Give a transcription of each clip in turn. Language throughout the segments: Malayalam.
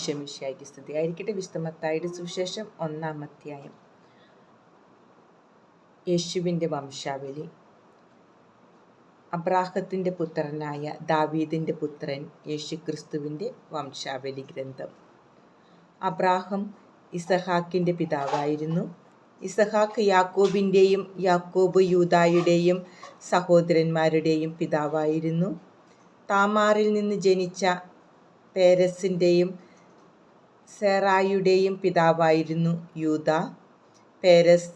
ക്ഷമിഷ്യായിക്ക് സ്തുതി ആയിരിക്കട്ടെ വിശുദ്ധമത്തായുടെ സുവിശേഷം ഒന്നാം അധ്യായം യേശുവിന്റെ വംശാവലി. അബ്രാഹത്തിന്റെ പുത്രനായ ദാവീദിന്റെ പുത്രൻ യേശുക്രിസ്തുവിന്റെ വംശാവലി ഗ്രന്ഥം. അബ്രാഹം ഇസഹാക്കിന്റെ പിതാവായിരുന്നു. ഇസഹാക്ക് യാക്കോബിന്റെയും യാക്കോബ് യൂതായുടെയും സഹോദരന്മാരുടെയും പിതാവായിരുന്നു. താമാറിൽ നിന്ന് ജനിച്ച പേരസിന്റെയും സെറായുടെയും പിതാവായിരുന്നു യൂത പേരസ്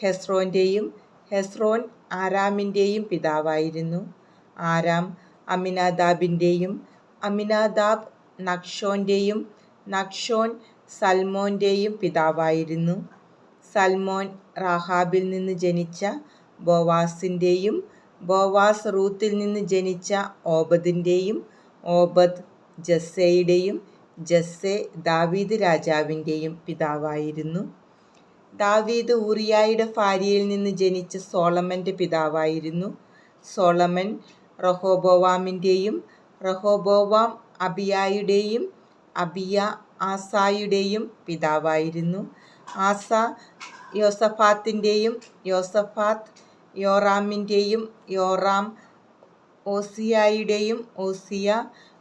ഹെസ്രോന്റെയും ഹെസ്രോൻ ആരാമിന്റെയും പിതാവായിരുന്നു. ആരാം അമിനാദാബിന്റെയും അമിനാദാബ് നക്ഷോന്റെയും നക്ഷോൻ സൽമോന്റെയും പിതാവായിരുന്നു. സൽമോൻ റാഹാബിൽ നിന്ന് ജനിച്ച ബോവാസിന്റെയും ബോവാസ് റൂത്തിൽ നിന്ന് ജനിച്ച ഓബദിന്റെയും ഓബദ് ജസ്സയുടെയും ജസ്സെ ദാവീദ് രാജാവിന്റെയും പിതാവായിരുന്നു. ദാവീദ് ഊറിയായുടെ ഭാര്യയിൽ നിന്ന് ജനിച്ച സോളമന്റെ പിതാവായിരുന്നു. സോളമൻ റഹോബോവാമിന്റെയും റഹോബോവാം അബിയായുടെയും അബിയ ആസായുടെയും പിതാവായിരുന്നു. ആസ യോസഫാത്തിന്റെയും യോസഫാത്ത് യോറാമിന്റെയും യോറാം ഓസിയായുടെയും ഓസിയ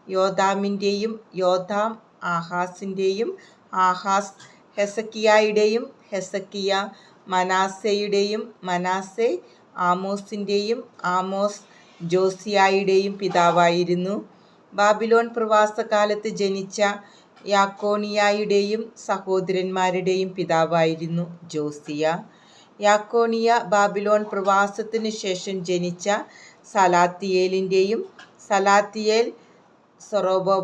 യോദാമിന്റെയും യോദാം ആഹാസിന്റെയും ആഹാസ് ഹെസക്കിയായുടെയും ഹെസക്കിയ മനാസയുടെയും മനാസെ ആമോസിന്റെയും ആമോസ് ജോസിയായുടെയും പിതാവായിരുന്നു. ബാബിലോൺ പ്രവാസകാലത്ത് ജനിച്ച യാക്കോണിയായുടെയും സഹോദരന്മാരുടെയും പിതാവായിരുന്നു ജോസിയ. യാക്കോണിയ ബാബിലോൺ പ്രവാസത്തിനു ശേഷം ജനിച്ച സലാത്തിയേലിന്റെയും സലാത്തിയേൽ സൊറോബോ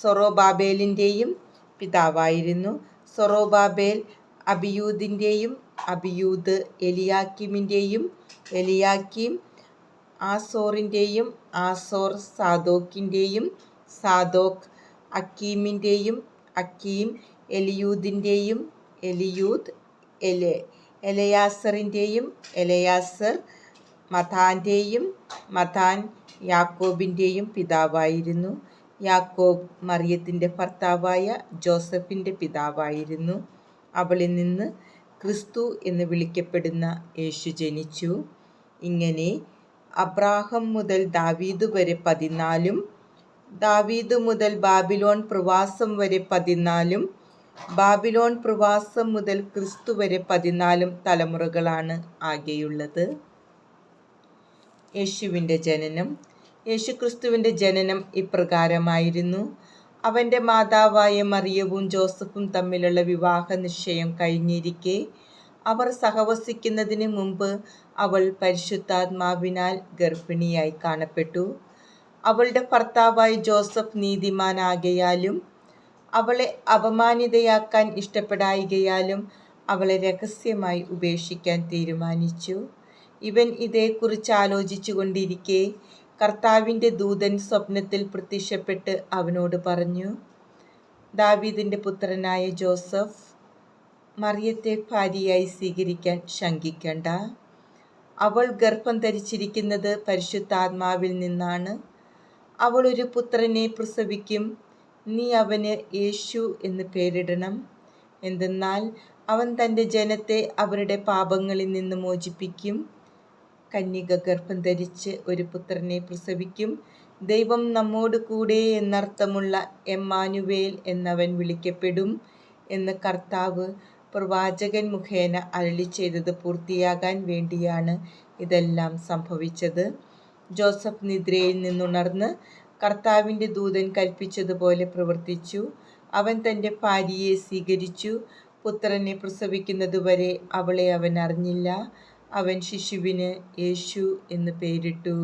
സൊറോബാബേലിന്റെയും പിതാവായിരുന്നു. സൊറോബാബേൽ അബിയൂദിന്റെയും അബിയൂദ് എലിയാക്കിമിന്റെയും എലിയാക്കിം ആസോറിന്റെയും ആസോർ സാദോക്കിന്റെയും സാദോക്ക് അക്കീമിന്റെയും അക്കീം എലിയൂദിന്റെയും എലിയൂദ് എലെ എലയാസറിന്റെയും എലയാസർ മഥാന്റെയും മഥാൻ യാക്കോബിന്റെയും പിതാവായിരുന്നു. യാക്കോബ് മറിയത്തിന്റെ ഭർത്താവായ ജോസഫിന്റെ പിതാവായിരുന്നു. അവളിൽ നിന്ന് ക്രിസ്തു എന്ന് വിളിക്കപ്പെടുന്ന യേശു ജനിച്ചു. ഇങ്ങനെ അബ്രാഹം മുതൽ ദാവീദ് വരെ പതിനാലും ദാവീദ് മുതൽ ബാബിലോൺ പ്രവാസം വരെ പതിനാലും ബാബിലോൺ പ്രവാസം മുതൽ ക്രിസ്തു വരെ പതിനാലും തലമുറകളാണ് ആകെയുള്ളത്. യേശുവിന്റെ ജനനം യേശുക്രിസ്തുവിന്റെ ജനനം ഇപ്രകാരമായിരുന്നു. അവന്റെ മാതാവായ മറിയവും ജോസഫും തമ്മിലുള്ള വിവാഹ നിശ്ചയം കഴിഞ്ഞിരിക്കെ അവർ സഹവസിക്കുന്നതിന് മുമ്പ് അവൾ പരിശുദ്ധാത്മാവിനാൽ ഗർഭിണിയായി കാണപ്പെട്ടു. അവളുടെ ഭർത്താവായി ജോസഫ് നീതിമാനാകയാലും അവളെ അപമാനിതയാക്കാൻ ഇഷ്ടപ്പെടായികയാലും അവളെ രഹസ്യമായി ഉപേക്ഷിക്കാൻ തീരുമാനിച്ചു. ഇവൻ ഇതേക്കുറിച്ച് ആലോചിച്ചു കൊണ്ടിരിക്കെ കർത്താവിന്റെ ദൂതൻ സ്വപ്നത്തിൽ പ്രത്യക്ഷപ്പെട്ട് അവനോട് പറഞ്ഞു ദാവീദിന്റെ പുത്രനായ ജോസഫ് മറിയത്തെ ഭാര്യയായി സ്വീകരിക്കാൻ ശങ്കിക്കണ്ട. അവൾ ഗർഭം ധരിച്ചിരിക്കുന്നത് പരിശുദ്ധാത്മാവിൽ നിന്നാണ്. അവൾ ഒരു പുത്രനെ പ്രസവിക്കും. നീ അവന് യേശു എന്ന് പേരിടണം. എന്തെന്നാൽ അവൻ തന്റെ ജനത്തെ അവരുടെ പാപങ്ങളിൽ നിന്ന് മോചിപ്പിക്കും. കന്യക ഗർഭം ധരിച്ച് ഒരു പുത്രനെ പ്രസവിക്കും. ദൈവം നമ്മോട് കൂടെ എന്നർത്ഥമുള്ള എമ്മാനുവേൽ എന്നവൻ വിളിക്കപ്പെടും എന്ന് കർത്താവ് പ്രവാചകൻ മുഖേന അരളി ചെയ്തത് പൂർത്തിയാകാൻ വേണ്ടിയാണ് ഇതെല്ലാം സംഭവിച്ചത്. ജോസഫ് നിദ്രയിൽ നിന്നുണർന്ന് കർത്താവിന്റെ ദൂതൻ കൽപ്പിച്ചതുപോലെ പ്രവർത്തിച്ചു. അവൻ തന്റെ ഭാര്യയെ സ്വീകരിച്ചു. പുത്രനെ പ്രസവിക്കുന്നതുവരെ അവളെ അവൻ അറിഞ്ഞില്ല. അവൻ ശിശുവിന് യേശു എന്ന് പേരിട്ടു.